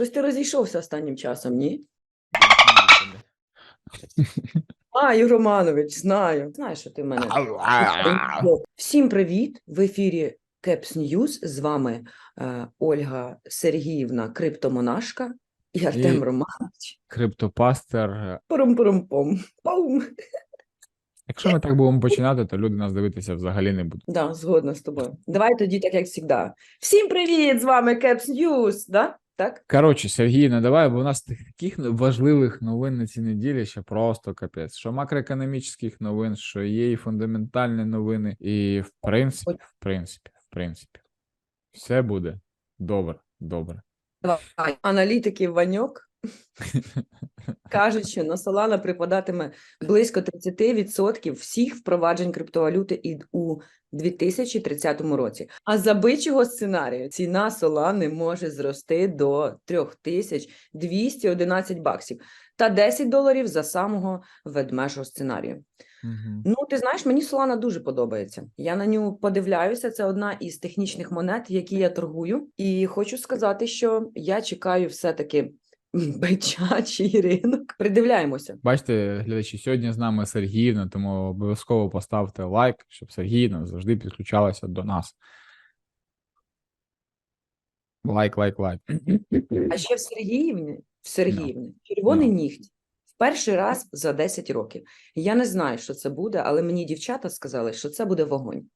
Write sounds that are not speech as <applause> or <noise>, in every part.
Щось ти розійшовся останнім часом, ні? А, Юр Романович, знаю. Знаєш, що ти в мене. Всім привіт! В ефірі Caps News. З вами е, Ольга Сергіївна, криптомонашка і Артем І- Романович. Криптопастер. Пурум-пурум-пом. Паум. Якщо ми так будемо починати, то люди нас дивитися взагалі не будуть. Да, згодна з тобою. Давай тоді, так як завжди. Всім привіт! З вами Caps News, да? Так? Коротше, Сергій, не давай, бо у нас таких важливих новин на цій неділі ще просто капець. Що макроекономічних новин, що є і фундаментальні новини, і в принципі, в принципі, в принципі, все буде добре, добре. Давай. Аналітики Ваньок кажуть, що на Solana припадатиме близько 30% всіх впроваджень криптовалюти і у 2030 році. А за бичого сценарію ціна Solana може зрости до 3211 баксів та 10 доларів за самого ведмежого сценарію. Угу. Ну, ти знаєш, мені Solana дуже подобається. Я на нього подивляюся. Це одна із технічних монет, які я торгую. І хочу сказати, що я чекаю все-таки <laughs> бичачий ринок. Придивляємося. Бачите, глядачі, сьогодні з нами Сергіївна, тому обов'язково поставте лайк, щоб Сергіївна завжди підключалася до нас. Лайк, лайк, лайк. А ще в Сергіївні, в Сергіївні червоний Ну. нігть. В перший раз за 10 років. Я не знаю, що це буде, але мені дівчата сказали, що це буде вогонь.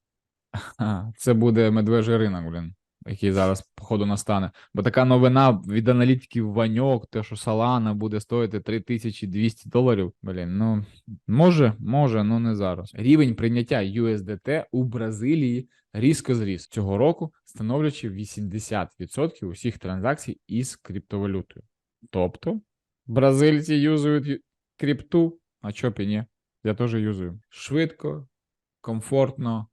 Це буде медвежий ринок, блін, який зараз, походу, настане. Бо така новина від аналітиків Ваньок, те, що Solana буде стоїти 3200 доларів. Блін, ну може, може, ну не зараз. Рівень прийняття USDT у Бразилії різко зріс цього року, становлячи 80% усіх транзакцій із криптовалютою. Тобто, бразильці юзують крипту, а чо і ні? Я теж юзую. Швидко, комфортно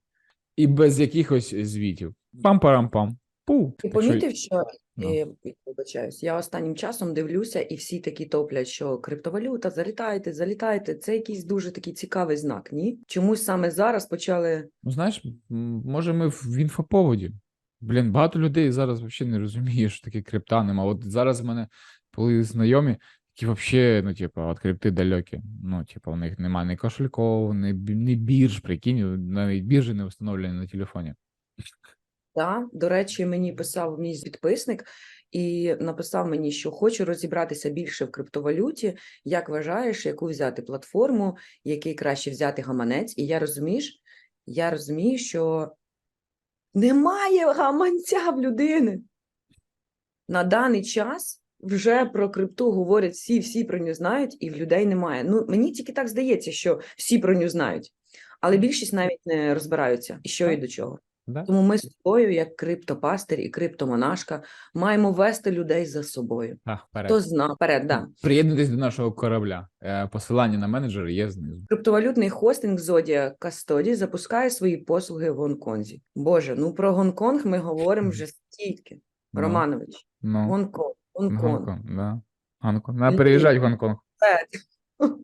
і без якихось звітів. Пам-парам-пам. Пу. Ти помітив, що Ну. е, вибачаюсь, я останнім часом дивлюся, і всі такі топлять, що криптовалюта, залітайте, залітайте. Це якийсь дуже такий цікавий знак. Ні? Чомусь саме зараз почали. Ну, знаєш, може, ми в в інфоповоді. Блін, багато людей зараз взагалі не розуміє, що таке крипта нема. От зараз в мене були знайомі, які взагалі, ну, типу, від крипти далекі. Ну, типу, у них немає ні кошельков, ні, ні бірж, прикинь, навіть біржі не встановлені на телефоні. Да? До речі, мені писав мій підписник і написав мені, що хочу розібратися більше в криптовалюті. Як вважаєш, яку взяти платформу, який краще взяти гаманець? І я розумієш, я розумію, що немає гаманця в людини. На даний час вже про крипту говорять всі, всі про нього знають, і в людей немає. Ну, мені тільки так здається, що всі про нього знають, але більшість навіть не розбираються, і що і до чого. Да? Тому ми з тобою, як криптопастир і криптомонашка, маємо вести людей за собою. А, вперед. Хто зна вперед, да. Приєднуйтесь до нашого корабля. Е, Посилання на менеджер є знизу. Криптовалютний хостинг Zodiac Custody запускає свої послуги в Гонконзі. Боже, ну про Гонконг ми говоримо вже стільки. Ну, Романович, Ну, Гонконг, Гонконг. Гонконг, да. Гонконг. Надо переїжджати в Гонконг. <laughs>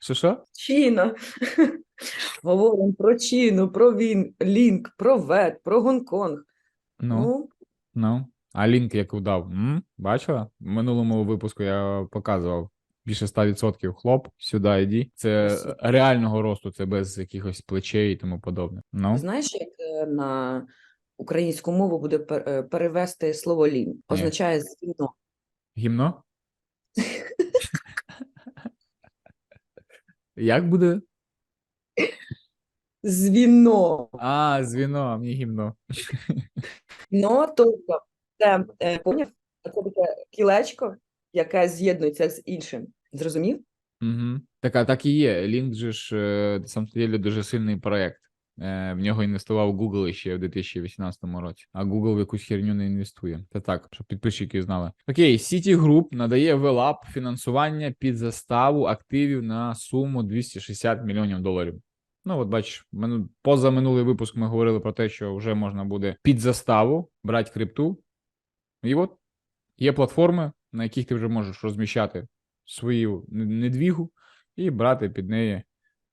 Що що? Чіна. Говоримо про Чіну, про він, Лінк, про ВЕТ, про Гонконг. Ну. Ну, Ну, а лінк як удав? М? Бачила? В минулому випуску я показував більше 100% хлоп, сюди йди. Це реального росту, це без якихось плечей і тому подобне. Ну, Знаєш, як е, на українську мову буде е, перевести слово лінь? Означає звіно. гімно? <laughs> Як буде? <laughs> Звіно. А, звіно, а мені гімно. Ну, тобто, це е, поняв? Це таке кілечко, яке з'єднується з іншим. Зрозумів? Угу. Так, а так і є. Лінк же ж е, на самом деле дуже сильний проект. Е, В нього інвестував Google ще в 2018 році, а Google в якусь херню не інвестує. Це так, щоб підписчики знали. Окей, Citigroup надає велап фінансування під заставу активів на суму 260 мільйонів доларів. Ну, от бачиш, мину- поза минулий випуск ми говорили про те, що вже можна буде під заставу брати крипту. І от є платформи, на яких ти вже можеш розміщати свою недвігу і брати під неї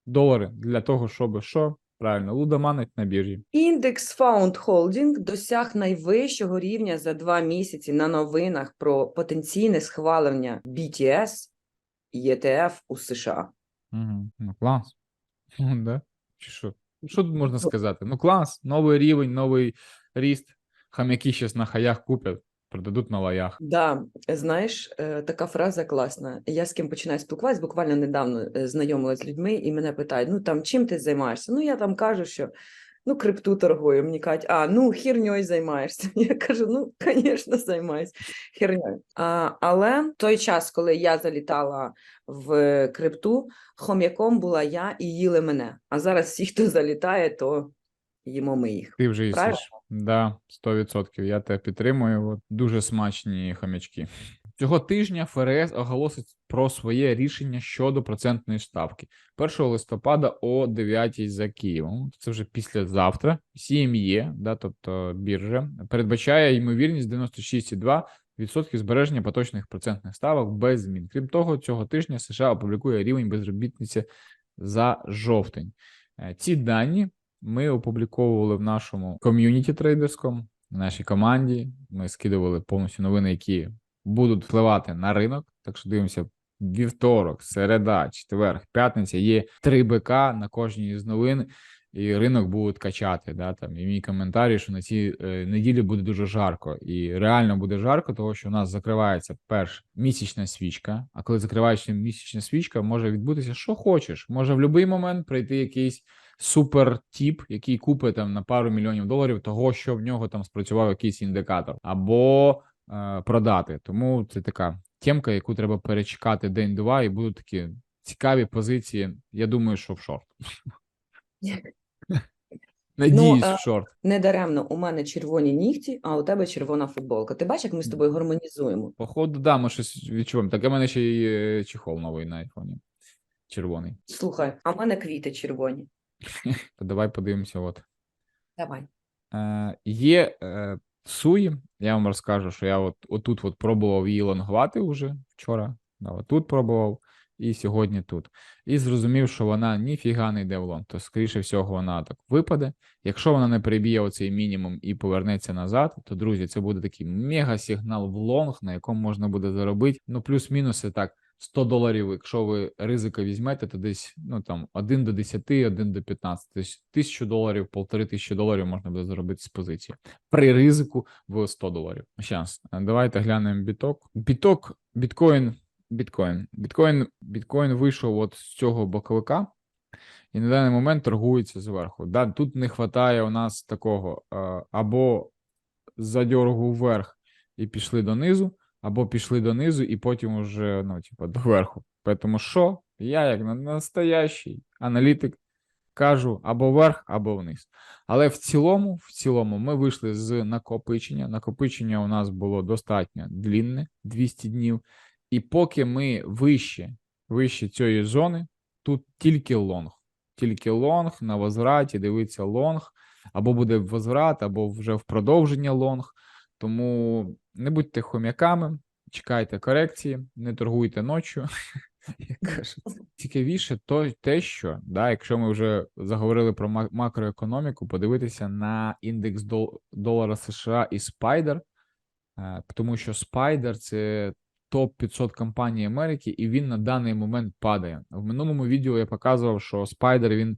долари для того, щоб що? Правильно, лудоманить на біржі. Індекс Found Holding досяг найвищого рівня за два місяці на новинах про потенційне схвалення BTS і ETF у США. Угу. Ну, клас. Ну, <laughs> да. Чи що? Що тут можна сказати? Ну, клас, новий рівень, новий ріст. Хам'яки щось на хаях куплять, продадуть на лаях. Да, знаєш, е, така фраза класна. Я з ким починаю спілкуватися, буквально недавно знайомилася знайомилась з людьми, і мене питають: ну там чим ти займаєшся? Ну я там кажу, що ну крипту торгую. Мені кажуть, а ну херньою займаєшся. <laughs> Я кажу, ну звісно, займаюся херньою. А, але в той час, коли я залітала в крипту, хом'яком була я і їли мене. А зараз всі, хто залітає, то їмо ми їх. Ти вже Правильно? їсиш. Да, 100%. Я тебе підтримую. От, дуже смачні хам'ячки. Цього тижня ФРС оголосить про своє рішення щодо процентної ставки 1 листопада о 9 за Києвом. Це вже післязавтра. CME, да, тобто біржа, передбачає ймовірність 96,2% збереження поточних процентних ставок без змін. Крім того, цього тижня США опублікує рівень безробітниці за жовтень. Е, Ці дані ми опубліковували в нашому ком'юніті трейдерському, нашій команді. Ми скидували повністю новини, які будуть впливати на ринок. Так що дивимося вівторок, середа, четвер, п'ятниця. Є три БК на кожній з новин, і ринок будуть качати. Да, там, і мій коментарі, що на цій е, неділі буде дуже жарко. І реально буде жарко, тому що у нас закривається перш місячна свічка. А коли закривається місячна свічка, може відбутися, що хочеш. Може в будь-який момент прийти якийсь супер тіп, який купить там на пару мільйонів доларів того, що в нього там спрацював якийсь індикатор, або продати. Тому це така темка, яку треба перечекати день-два, і будуть такі цікаві позиції. Я думаю, що в шорт. <laughs> Надіюсь, е, в шорт. Недаремно у мене червоні нігті, а у тебе червона футболка. Ти бачиш, як ми з тобою гармонізуємо? Походу, да, ми щось відчуваємо. Так, у мене ще й е, чехол новий на айфоні. Червоний. Слухай, а в мене квіти червоні. <laughs> То давай подивимося. От. Давай. Е, є е, суї. Я вам розкажу, що я от отут от пробував її лонгувати вже вчора. Да, от тут пробував, і сьогодні тут. І зрозумів, що вона ніфіга не йде в лонг. То, скоріше всього, вона так випаде. Якщо вона не переб'є оцей мінімум і повернеться назад, то друзі, це буде такий мега-сигнал в лонг, на якому можна буде заробити. Ну, плюс-мінуси так. 100 доларів, якщо ви ризика візьмете, то десь ну там 1 до 10, 1 до 15. Тобто 1000 доларів, полтори тисячі доларів можна буде заробити з позиції при ризику в 100 доларів. Зараз давайте глянемо біток. Біток, біткоін, біткоін. Біткоін, біткоін вийшов от з цього боковика. І на даний момент торгується зверху. Да, тут не вистачає у нас такого або задьоргу вверх і пішли донизу, або пішли донизу і потім уже, ну, типа, доверху. Тому що я, як на- настоящий аналітик, кажу або вверх, або вниз. Але в цілому, в цілому, ми вийшли з накопичення. Накопичення у нас було достатньо длінне, 200 днів. І поки ми вище, вище цієї зони, тут тільки лонг. Тільки лонг на возвраті, дивиться лонг, або буде возврат, або вже в продовження лонг. Тому не будьте хом'яками, чекайте корекції, не торгуйте ночі. <laughs> Цікавіше то те, що да, якщо ми вже заговорили про макроекономіку, подивитися на індекс дол- долара США і Spider, е, тому що Spider це топ 500 компаній Америки, і він на даний момент падає. В минулому відео я показував, що Spider він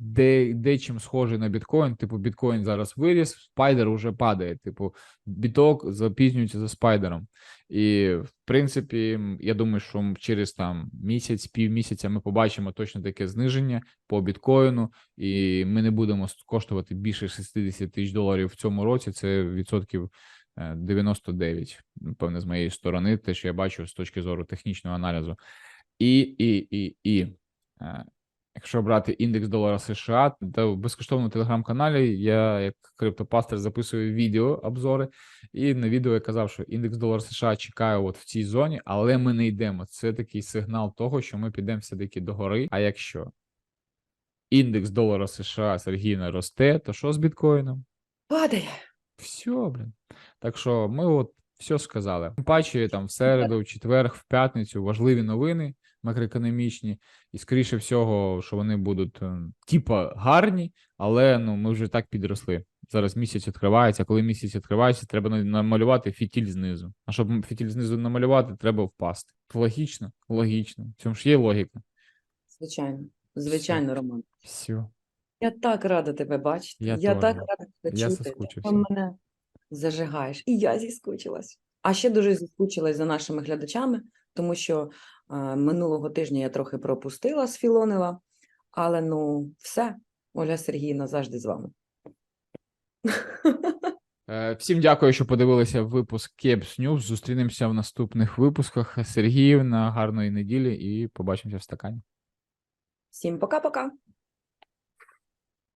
де, дечим схожий на біткоін. Типу, біткоін зараз виріс, спайдер уже падає. Типу, біток запізнюється за спайдером. І в принципі, я думаю, що через там місяць, півмісяця ми побачимо точно таке зниження по біткоїну, і ми не будемо коштувати більше 60 тисяч доларів в цьому році. Це відсотків е, 99, напевне, з моєї сторони, те, що я бачу з точки зору технічного аналізу. І, і, і, і е, Якщо брати індекс долара США, то в безкоштовному телеграм-каналі я, як криптопастер, записую відео обзори. І на відео я казав, що індекс долара США чекає от в цій зоні, але ми не йдемо. Це такий сигнал того, що ми підемо все-таки догори. А якщо індекс долара США Сергійна росте, то що з біткоїном? Падає. Все, блін. Так що ми от Все сказали. Тим паче там в середу, в четвер, в п'ятницю важливі новини макроекономічні, і скоріше всього, що вони будуть е, типа гарні, але ну ми вже так підросли. Зараз місяць відкривається. Коли місяць відкривається, треба намалювати фітіль знизу. А щоб фітіль знизу намалювати, треба впасти. Логічно, логічно. В цьому ж є логіка. Звичайно, звичайно, Роман. Все. Я так рада тебе бачити. Я Я, так рада тебе Я чути. Ти мене зажигаєш. І я зіскучилась. А ще дуже зіскучилась за нашими глядачами, тому що минулого тижня я трохи пропустила, сфілонила, але ну все, Оля Сергійна завжди з вами. Е, Всім дякую, що подивилися випуск Кепс News. Зустрінемося в наступних випусках. Сергіївна, гарної неділі і побачимося в стакані. Всім пока-пока.